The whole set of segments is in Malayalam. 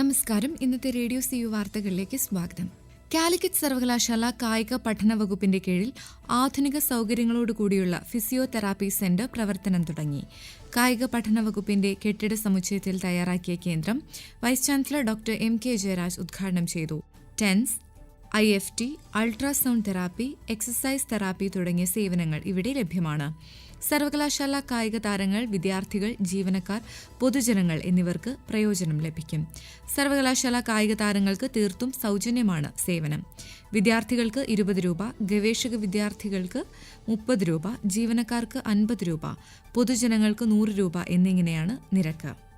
നമസ്കാരം. ഇന്നത്തെ റേഡിയോ സി യു വാർത്തകളിലേക്ക് സ്വാഗതം. കാലിക്കറ്റ് സർവകലാശാല കായിക പഠന വകുപ്പിന്റെ കീഴിൽ ആധുനിക സൗകര്യങ്ങളോടുകൂടിയുള്ള ഫിസിയോതെറാപ്പി സെന്റർ പ്രവർത്തനം തുടങ്ങി. കായിക പഠന വകുപ്പിന്റെ കെട്ടിട സമുച്ചയത്തിൽ തയ്യാറാക്കിയ കേന്ദ്രം vice chancellor doctor M K Jayaraj ഉദ്ഘാടനം ചെയ്തു. TENS I F T ultrasound therapy exercise therapy തുടങ്ങിയ സേവനങ്ങൾ ഇവിടെ ലഭ്യമാണ്. സർവകലാശാല കായിക താരങ്ങൾ വിദ്യാർത്ഥികൾ ജീവനക്കാർ പൊതുജനങ്ങൾ എന്നിവർക്ക് പ്രയോജനം ലഭിക്കും. സർവകലാശാല കായിക താരങ്ങൾക്ക് തീർത്തും സൗജന്യമാണ് സേവനം. വിദ്യാർത്ഥികൾക്ക് ഇരുപത് രൂപ ഗവേഷക വിദ്യാർത്ഥികൾക്ക് മുപ്പത് രൂപ ജീവനക്കാർക്ക് അൻപത് രൂപ പൊതുജനങ്ങൾക്ക് നൂറ് രൂപ എന്നിങ്ങനെയാണ് നിരക്ക്.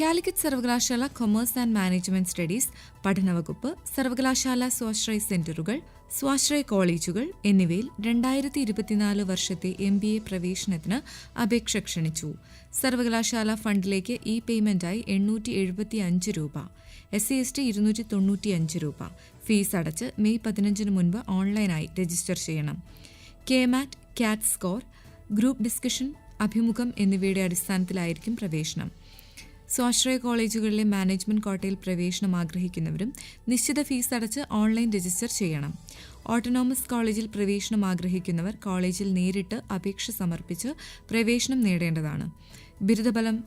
കാലിക്കറ്റ് സർവകലാശാല കൊമേഴ്സ് ആൻഡ് മാനേജ്മെന്റ് സ്റ്റഡീസ് പഠനവകുപ്പ് സർവകലാശാല സ്വാശ്രയ സെന്ററുകൾ സ്വാശ്രയ കോളേജുകൾ എന്നിവയിൽ രണ്ടായിരത്തി ഇരുപത്തിനാല് വർഷത്തെ എം ബി എ പ്രവേശനത്തിന് അപേക്ഷ ക്ഷണിച്ചു. സർവകലാശാല ഫണ്ടിലേക്ക് ഇ പേയ്മെന്റായി എണ്ണൂറ്റി എഴുപത്തി അഞ്ച് രൂപ എസ് സി എസ് ടി ഇരുന്നൂറ്റി തൊണ്ണൂറ്റി അഞ്ച് രൂപ. ഫീസ് അടച്ച് മെയ് പതിനഞ്ചിന് മുൻപ് ഓൺലൈനായി രജിസ്റ്റർ ചെയ്യണം. കെ മാറ്റ് കാറ്റ് സ്കോർ ഗ്രൂപ്പ് ഡിസ്കഷൻ അഭിമുഖം എന്നിവയുടെ അടിസ്ഥാനത്തിലായിരിക്കും പ്രവേശനം. സ്വാശ്രയ കോളേജുകളിലെ മാനേജ്മെന്റ് കോട്ടയിൽ പ്രവേശനം ആഗ്രഹിക്കുന്നവരും നിശ്ചിത ഫീസ് അടച്ച് ഓൺലൈൻ രജിസ്റ്റർ ചെയ്യണം. ഓട്ടോണോമസ് കോളേജിൽ പ്രവേശനം ആഗ്രഹിക്കുന്നവർ കോളേജിൽ നേരിട്ട് അപേക്ഷ സമർപ്പിച്ച് പ്രവേശനം നേടേണ്ടതാണ്. ബിരുദബലം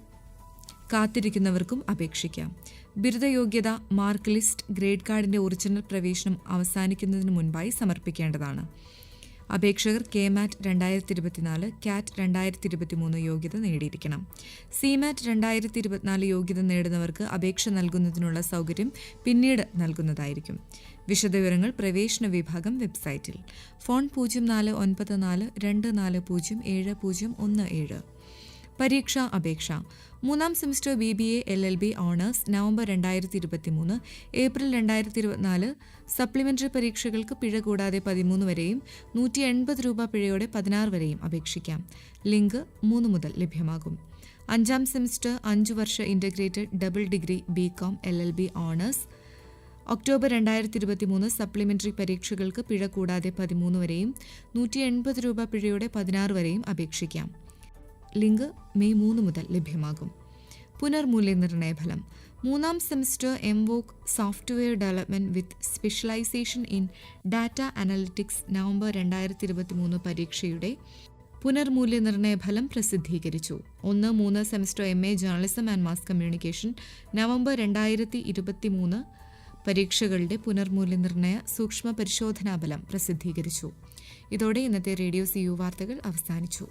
കാത്തിരിക്കുന്നവർക്കും അപേക്ഷിക്കാം. ബിരുദയോഗ്യത മാർക്ക് ലിസ്റ്റ് ഗ്രേഡ് കാർഡിന്റെ ഒറിജിനൽ പ്രവേശനം അവസാനിക്കുന്നതിന് മുൻപായി സമർപ്പിക്കേണ്ടതാണ്. അപേക്ഷകർ കെ മാറ്റ് രണ്ടായിരത്തി ഇരുപത്തിനാല് കാറ്റ് രണ്ടായിരത്തി ഇരുപത്തിമൂന്ന് യോഗ്യത നേടിയിരിക്കണം. സി മാറ്റ് രണ്ടായിരത്തി ഇരുപത്തിനാല് യോഗ്യത നേടുന്നവർക്ക് അപേക്ഷ നൽകുന്നതിനുള്ള സൗകര്യം പിന്നീട് നൽകുന്നതായിരിക്കും. വിശദവിവരങ്ങൾ പ്രവേശന വിഭാഗം വെബ്സൈറ്റിൽ. ഫോൺ പൂജ്യം നാല് ഒൻപത് നാല് രണ്ട് നാല് പൂജ്യം ഏഴ് പൂജ്യം ഒന്ന് ഏഴ്. പരീക്ഷാ അപേക്ഷ. മൂന്നാം semester B B A L L B honours November രണ്ടായിരത്തി ഇരുപത്തി മൂന്ന് ഏപ്രിൽ രണ്ടായിരത്തി ഇരുപത്തിനാല് സപ്ലിമെന്ററി പരീക്ഷകൾക്ക് പിഴ കൂടാതെ പതിമൂന്ന് വരെയും നൂറ്റി എൺപത് രൂപ പിഴയോടെ പതിനാറ് വരെയും അപേക്ഷിക്കാം. ലിങ്ക് മൂന്ന് മുതൽ ലഭ്യമാകും. അഞ്ചാം സെമിസ്റ്റർ അഞ്ച് വർഷ integrated double degree BCom L L B honours. October രണ്ടായിരത്തി ഇരുപത്തി മൂന്ന് സപ്ലിമെന്ററി പരീക്ഷകൾക്ക് പിഴ കൂടാതെ പതിമൂന്ന് വരെയും നൂറ്റി എൺപത് രൂപ പിഴയോടെ പതിനാറ് വരെയും അപേക്ഷിക്കാം. ലിങ്ക് മെയ് മൂന്ന് മുതൽ ലഭ്യമാകും. പുനർമൂല്യനിർണയ ഫലം. മൂന്നാം semester MVoc software development with specialisation in data analytics November രണ്ടായിരത്തി ഇരുപത്തി മൂന്ന് പരീക്ഷയുടെ പുനർമൂല്യനിർണയ ഫലം പ്രസിദ്ധീകരിച്ചു. ഒന്ന് മൂന്ന് semester M A journalism and mass communication November രണ്ടായിരത്തി ഇരുപത്തി മൂന്ന് പരീക്ഷകളുടെ പുനർമൂല്യനിർണയ സൂക്ഷ്മ പരിശോധനാ ഫലം പ്രസിദ്ധീകരിച്ചു. ഇതോടെ ഇന്നത്തെ റേഡിയോ സി യു വാർത്തകൾ അവസാനിച്ചു.